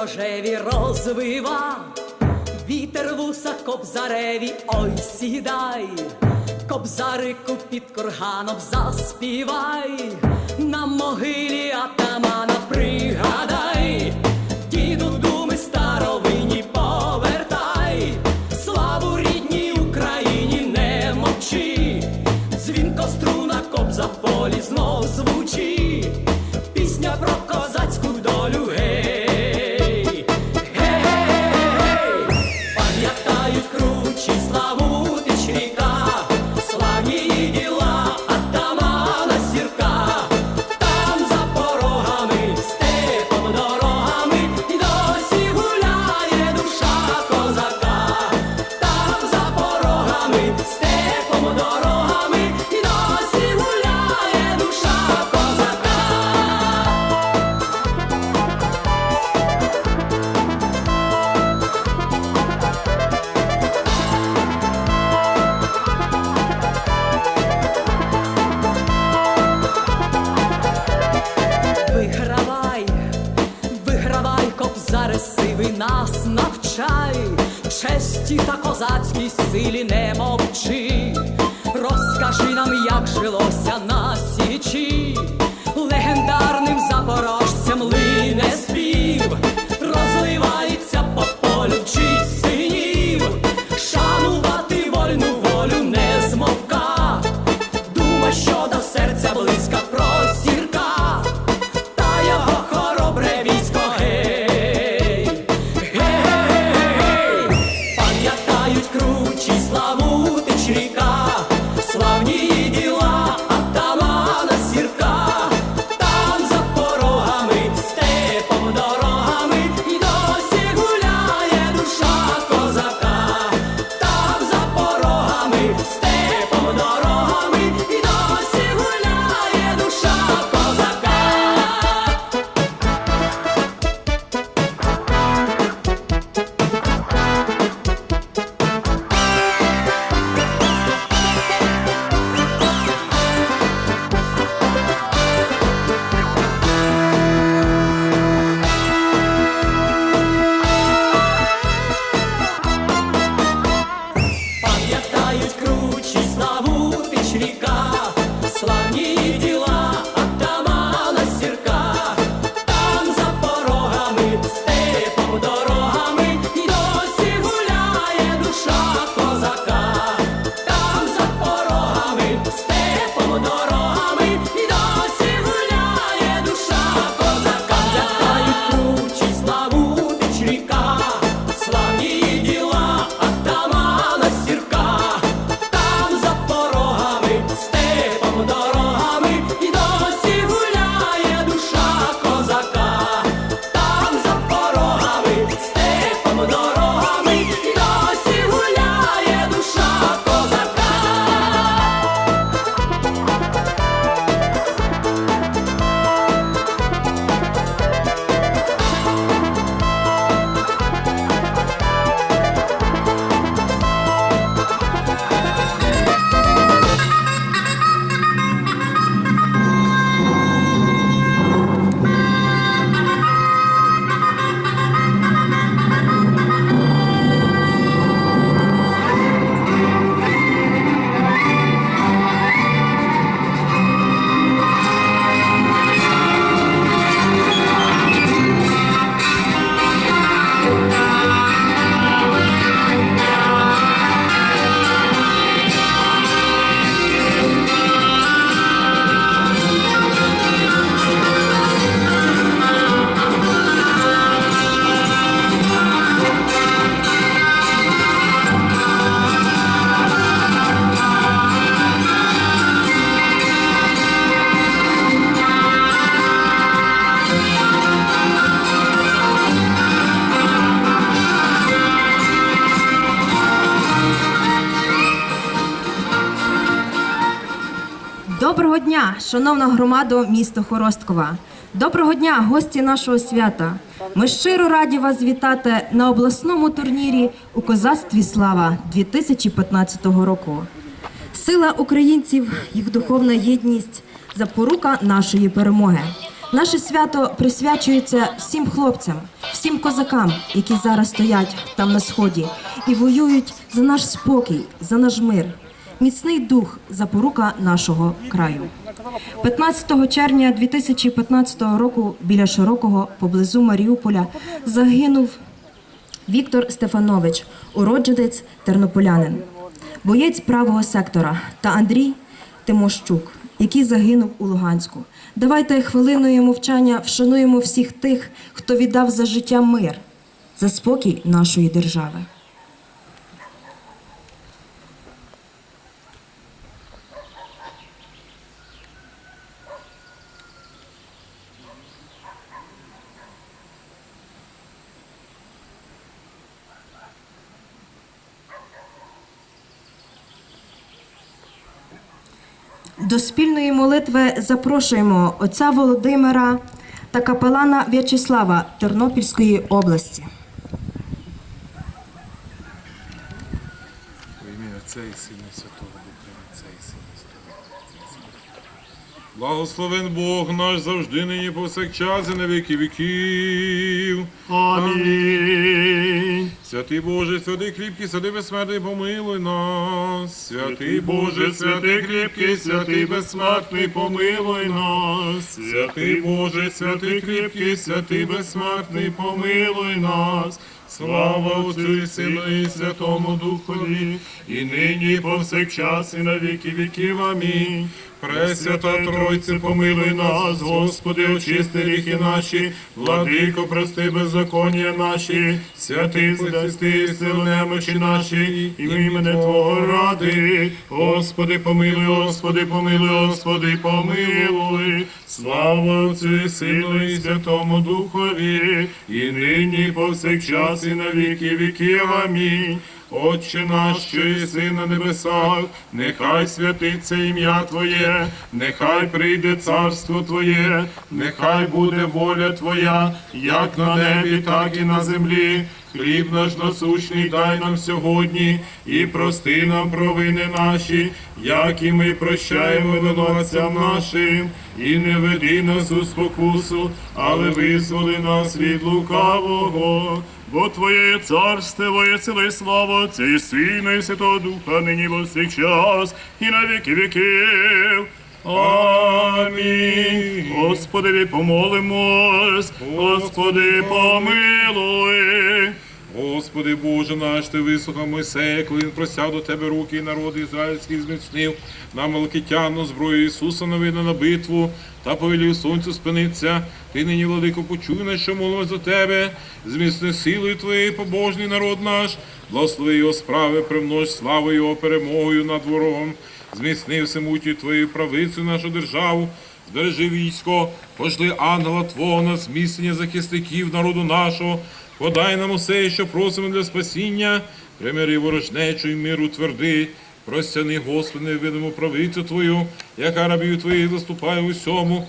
рожеві розвива, вітер вуса кобзареві, ой сідай, кобзарику під курганом заспівай, на могилі атамана пригадай. козацькій силі не мовчи. шановна громада міста Хоросткова. Доброго дня, гості нашого свята. Ми щиро раді вас вітати на обласному турнірі у козацтві слава 2015 року. Сила українців, їх духовна єдність, запорука нашої перемоги. Наше свято присвячується всім хлопцям, всім козакам, які зараз стоять там на сході і воюють за наш спокій, за наш мир. Міцний дух запорука нашого краю. 15 червня 2015 року біля Широкого поблизу Маріуполя загинув Віктор Стефанович, уродженець тернополянин, боєць правого сектора та Андрій Тимощук, який загинув у Луганську. Давайте хвилиною мовчання вшануємо всіх тих, хто віддав за життя мир, за спокій нашої держави. До спільної молитви запрошуємо отця Володимира та капелана В'ячеслава Тернопільської області. Отця і Сина Святого Духа, Отця і Сина Святого Благословен Бог наш завжди нині повсякчас і на віки віків. Амінь. Святий Боже, святий кріпкий, святий безсмертний, помилуй нас. Святий Боже, святий кріпкий, святий безсмертний, помилуй нас. Святий Боже, святий кріпкий, святий безсмертний, помилуй нас. Слава Отцю і Сину і Святому Духові, і нині, і повсякчас, і на віки віків. Амінь. Пресвята Тройце, помилуй нас, Господи, очисти гріхи наші, владико, прости беззаконня наші, святий здрасти силу немочі наші, і імене Твого ради. Господи, помилуй, Господи, помилуй, Господи, помилуй. Слава Отцю і Сину і Святому Духові, і нині, і повсякчас, і на віки віків. Амінь. Отче наш, що єси на небесах, нехай святиться ім'я Твоє, нехай прийде царство Твоє, нехай буде воля Твоя, як на небі, так і на землі. Хліб наш насущний дай нам сьогодні, і прости нам провини наші, як і ми прощаємо винуватцям нашим, і не веди нас у спокусу, але визволи нас від лукавого. Бо Твоє царство, сила і слава, Отця Сина, і Святого Духа, нині во всіх час, і на віки віків. Амінь. Господи, помолимось, Господи, помилуй. Господи Боже наш, Ти вислухав Мойсея, коли він просяв до Тебе руки і народ ізраїльський зміцнив на Малкитяну зброю Ісуса навина на битву та повелів сонцю спиниться. Ти нині, владико, почуй нас, що молимо за Тебе, зміцни силою Твоєї побожний народ наш, благослови його справи, примнож славу Його перемогою над ворогом, зміцни всемутню Твою правицю нашу державу, Збережи військо, пошли ангела Твого на зміцнення захисників народу нашого, подай нам усе, що просимо для спасіння, примири ворожнечу і миру тверди. Простяни, Господи, невидиму правицю Твою, яка рабію Твоїх заступає усьому.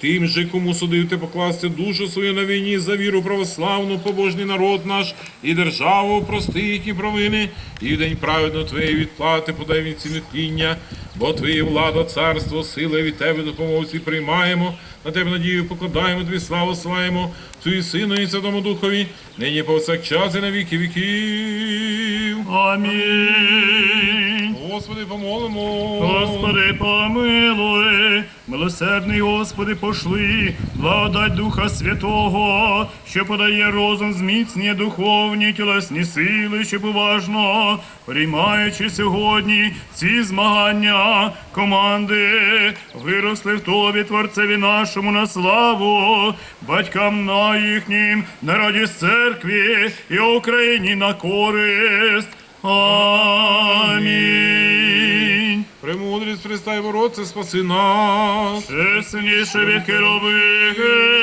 Тим же, кому судив ти покласти душу свою на війні за віру православну, побожний народ наш і державу, прости їхні провини, і в день праведно Твоєї відплати подай від цінотління, бо Твоє влада, царство, сила від Тебе допомогці приймаємо, на Тебе надію покладаємо, Тобі славу славимо, Цю і Сину, і Святому Духові, нині повсякчас і на віки віків. Амінь. Господи, помолимо. Господи, помилуй, милосердний Господи, пошли, благодать Духа Святого, що подає розум зміцнює духовні тілесні сили, щоб уважно, приймаючи сьогодні ці змагання, команди виросли в тобі, Творцеві нашому на славу, батькам на їхнім, народі церкві і Україні на користь. Амінь. Премудрість Христа і Бороться, спаси нас. Чесніше від херовимів,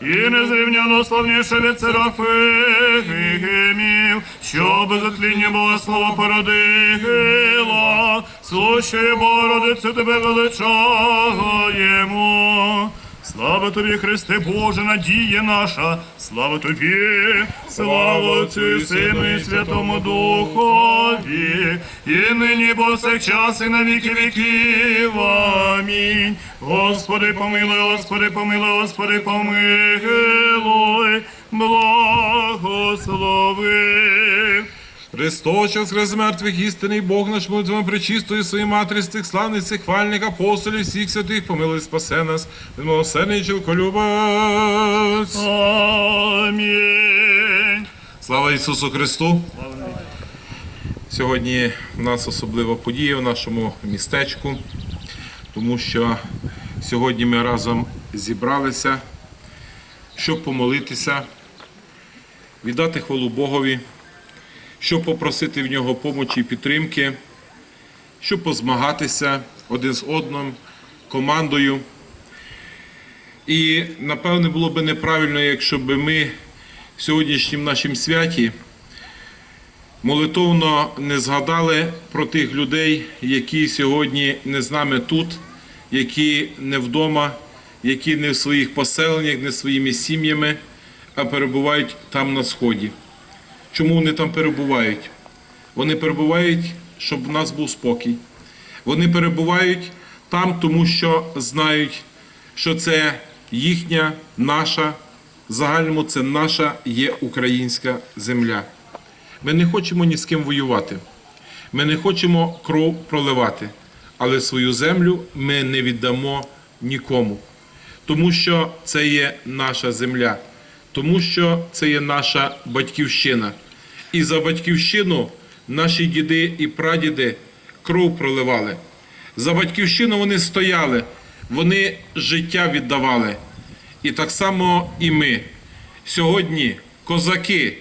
і незрівняно славніше від серафимів, що безотління Бога слова породила, слушає Бородицю тебе величаємо. Слава тобі, Христе Боже, надія наша, слава тобі, слава Отцю Сину і Святому Духові, і нині повсякчас і на віки віків. Амінь. Господи, помилуй, Господи, помилуй, Господи, помилуй, благослови. Христос, хрест мертвих, істинний Бог наш молитвами причистої своїй матері, з тих славних цих хвальних апостолів, всіх святих, помилуй, спасе нас, від милосердний чоловіколюбець. Амінь. Слава Ісусу Христу! Сьогодні в нас особлива подія в нашому містечку, тому що сьогодні ми разом зібралися, щоб помолитися, віддати хвалу Богові, щоб попросити в нього помочі і підтримки, щоб позмагатися один з одним, командою. І напевне було би неправильно, якщо б ми в сьогоднішнім нашім святі молитовно не згадали про тих людей, які сьогодні не з нами тут, які не вдома, які не в своїх поселеннях, не своїми сім'ями, а перебувають там на сході. Чому вони там перебувають? Вони перебувають, щоб в нас був спокій. Вони перебувають там, тому що знають, що це їхня, наша, в загальному це наша є українська земля. Ми не хочемо ні з ким воювати. Ми не хочемо кров проливати, але свою землю ми не віддамо нікому. Тому що це є наша земля, тому що це є наша батьківщина. І за батьківщину наші діди і прадіди кров проливали. За батьківщину вони стояли, вони життя віддавали. І так само і ми. Сьогодні козаки.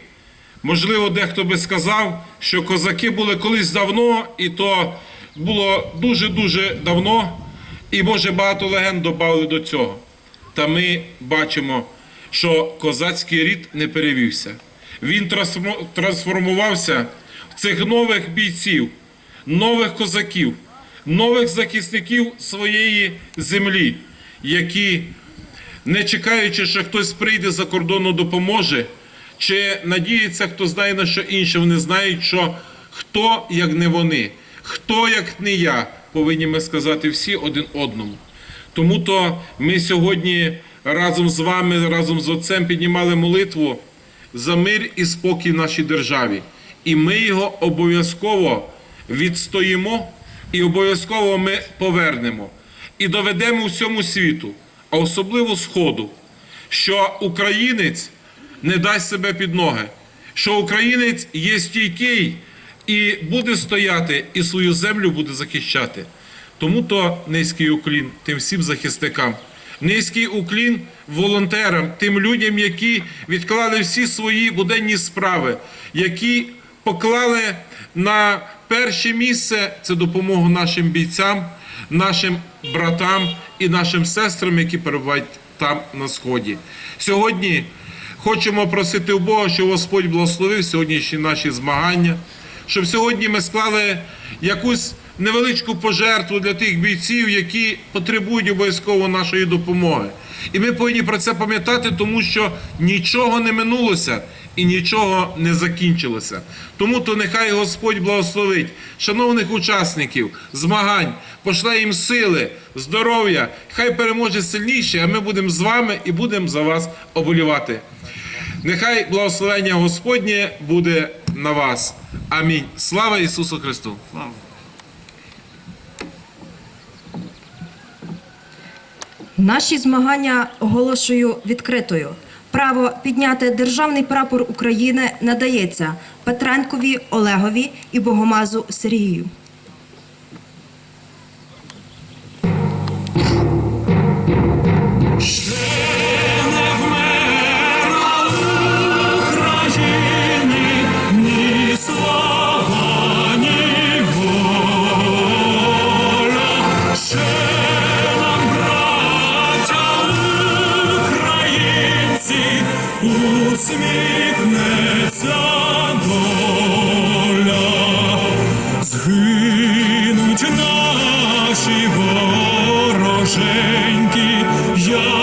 Можливо, дехто би сказав, що козаки були колись давно, і то було дуже-дуже давно, і може багато легенд додали до цього. Та ми бачимо, що козацький рід не перевівся. Він трансформувався в цих нових бійців, нових козаків, нових захисників своєї землі, які не чекаючи, що хтось прийде за кордону, допоможе, чи надіється, хто знає на що інше, вони знають, що хто як не вони, хто як не я, повинні ми сказати всі один одному. Тому то ми сьогодні разом з вами, разом з отцем піднімали молитву за мир і спокій в нашій державі. І ми його обов'язково відстоїмо і обов'язково ми повернемо. І доведемо всьому світу, а особливо Сходу, що українець не дасть себе під ноги, що українець є стійкий і буде стояти, і свою землю буде захищати. Тому то низький уклін тим всім захисникам. Низький уклін волонтерам, тим людям, які відклали всі свої буденні справи, які поклали на перше місце це допомогу нашим бійцям, нашим братам і нашим сестрам, які перебувають там на сході. Сьогодні хочемо просити у Бога, щоб Господь благословив сьогоднішні наші змагання, щоб сьогодні ми склали якусь невеличку пожертву для тих бійців, які потребують обов'язково нашої допомоги. І ми повинні про це пам'ятати, тому що нічого не минулося і нічого не закінчилося. Тому то нехай Господь благословить шановних учасників змагань, пошле їм сили, здоров'я, хай переможе сильніше, а ми будемо з вами і будемо за вас оболівати. Нехай благословення Господнє буде на вас. Амінь. Слава Ісусу Христу! Наші змагання оголошую відкритою. Право підняти державний прапор України надається Петренкові Олегові і Богомазу Сергію. Наші вороженьки, як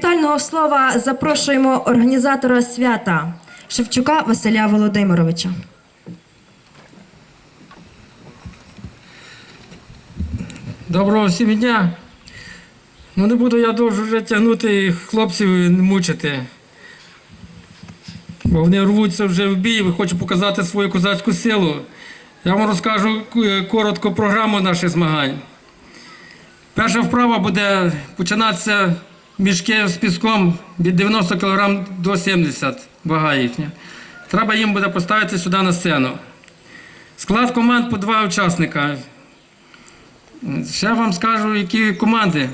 привітального слова запрошуємо організатора свята Шевчука Василя Володимировича. Доброго всім дня. Ну не буду я довго вже тягнути хлопців мучити. Бо вони рвуться вже в бій, і хочуть показати свою козацьку силу. Я вам розкажу коротко програму наших змагань. Перша вправа буде починатися мішки з піском від 90 кг до 70 вага їхня. Треба їм буде поставити сюди на сцену. Склад команд по два учасника. Ще вам скажу, які команди.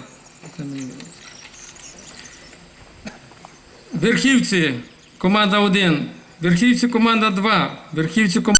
Верхівці команда 1, верхівці команда 2, верхівці команда